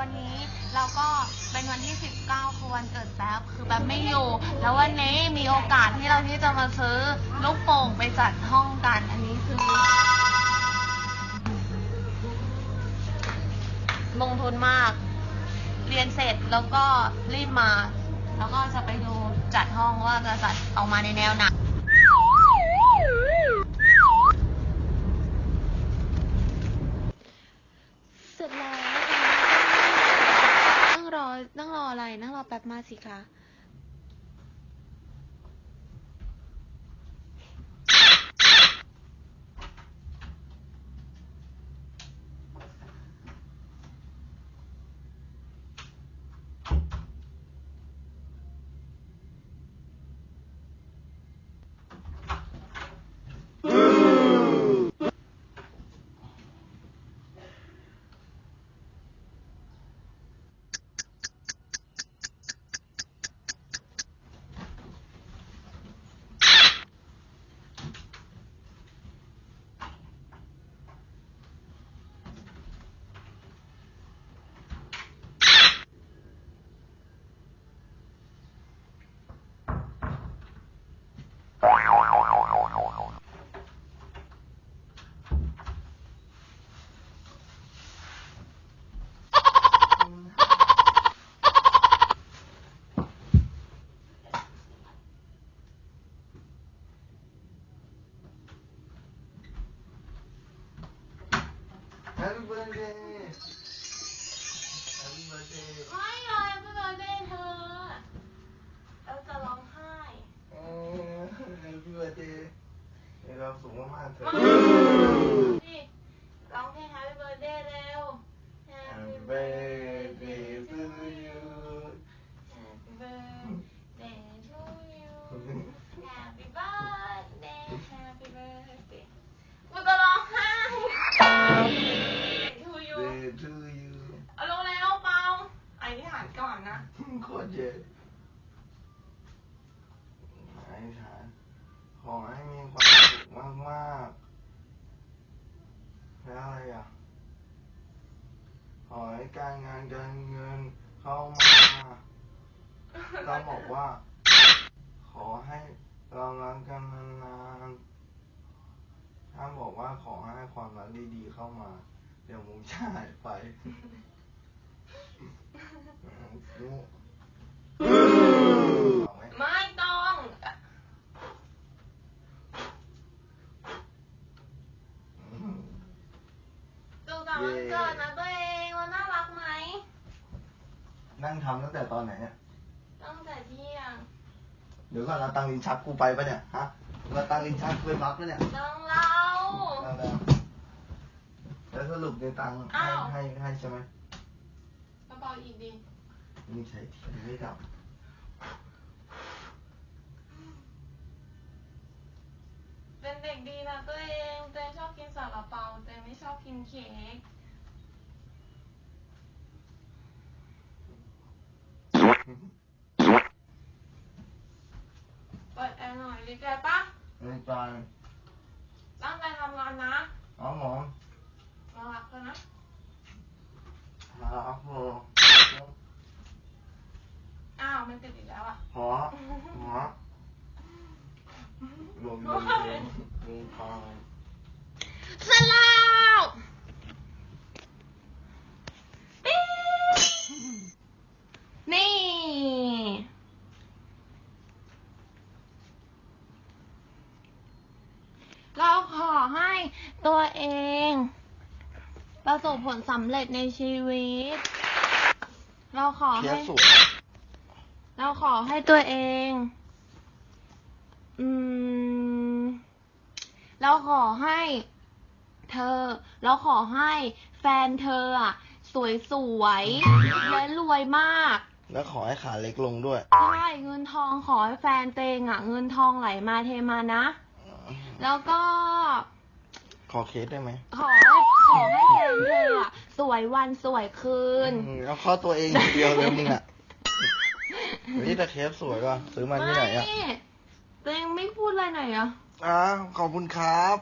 วันนี้เราก็เป็นวันที่ 19คือวันเกิดแป๊บคือแป๊บไม่อยู่ แล้ววันนี้มีโอกาสที่เราที่จะมาซื้อลูกโป่งไปจัดห้องกัน อันนี้คือลงทุนมาก เรียนเสร็จแล้วก็รีบมา แล้วก็จะไปดูจัดห้องว่าจะจัดออกมาในแนวไหน เสร็จแล้วนั่งรอ นั่งรออะไร นั่งรอ แป๊บมาสิคะ Happy birthday Happy birthday ไม่เลยเพื่อนเล่นเธอเราจะร้องไห้ เออ Happy birthday มีความสุขมากๆเถอะ อธิษฐาน ขอให้มีความสุขมากๆ แล้วอะไรอะ ขอให้การงานการเงินเข้ามาต้องบอกว่า ขอให้เรารักกันนานๆถ้าบอกว่าขอให้ความรักดีๆเข้ามา เดี๋ยวมุงจะหายไปรู้เอาไหม ไม่ต้อง สุขสันต์ วันเกิดนะตัวเองวันน่ารักไหม นั่งทำตั้งแต่ตอนไหนเนี่ย ตั้งแต่เที่ยง เดี๋ยวก่อนเราตังลินชักกูไปปะเนี่ย ฮะเราตังลินชักกูไปบักปะเนี่ยต้องเราเอาแล้วแล้วสรุปในตังค์ให้ให้ให้ใช่ไหมกระเป๋าอีกดิมึงใช้เทียนไม่ดับ เป็นเด็กดีนะตัวเองตัวเองชอบกินซาลาเปาตัวเองไม่ชอบกินเค้กเปิดแอร์หน่อยดีใจปะในใจตั้งใจทำงานนะ อ๋อหมอ มารักเธอนะ มาอัพโหล อ้าวมันติดอีกแล้วอะ หอหอร วมรวมรวมรวมทองเสร็จแล้วปิ๊บนี่ เราขอให้ตัวเอง ประสบผลสำเร็จในชีวิต เราขอเทียให้บสวยเราขอให้ตัวเอง อืม เราขอให้เธอ เราขอให้แฟนเธออะสวยๆและรวยมาก แล้วขอให้ขาเล็กลงด้วย ใช่เงินทองขอให้แฟนเตงอะเงินทองไหลมาเทมานะ แล้วก็ ขอเคสได้ไหมขอให้ขอให้แฟนเธออะสวยวันสวยคืน อืมแล้วข้อตัวเองอย่างเดียวเลยมึงอะเฮ้ยแต่เคสสวยว่ะซื้อมาที่ไหนอะ ไม่ตัวเองไม่พูดอะไรหน่อยเหรอ อ่าขอบคุณครับ